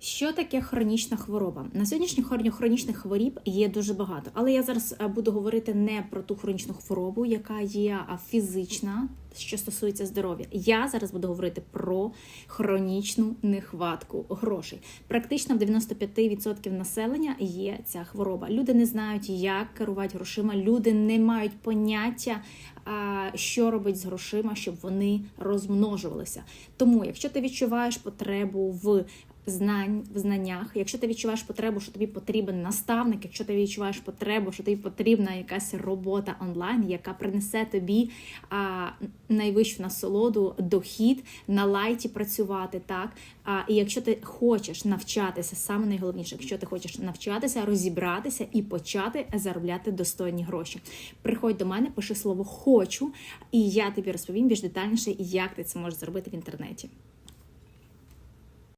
Що таке хронічна хвороба? На сьогоднішній хроні- хронічних хворіб є дуже багато, але я зараз е, буду говорити не про ту хронічну хворобу, яка є а, фізична, що стосується здоров'я. Я зараз буду говорити про хронічну нехватку грошей. Практично в 95% населення є ця хвороба. Люди не знають, як керувати грошима. Люди не мають поняття, що робить з грошима, щоб вони розмножувалися. Тому, якщо ти відчуваєш потребу в знань в знаннях, якщо ти відчуваєш потребу, що тобі потрібен наставник, якщо ти відчуваєш потребу, що тобі потрібна якась робота онлайн, яка принесе тобі а, найвищу насолоду, дохід на лайті працювати, так а, і якщо ти хочеш навчатися, саме найголовніше, якщо ти хочеш навчатися, розібратися і почати заробляти достойні гроші. Приходь до мене, пиши слово хочу, і я тобі розповім більш детальніше, як ти це можеш зробити в інтернеті.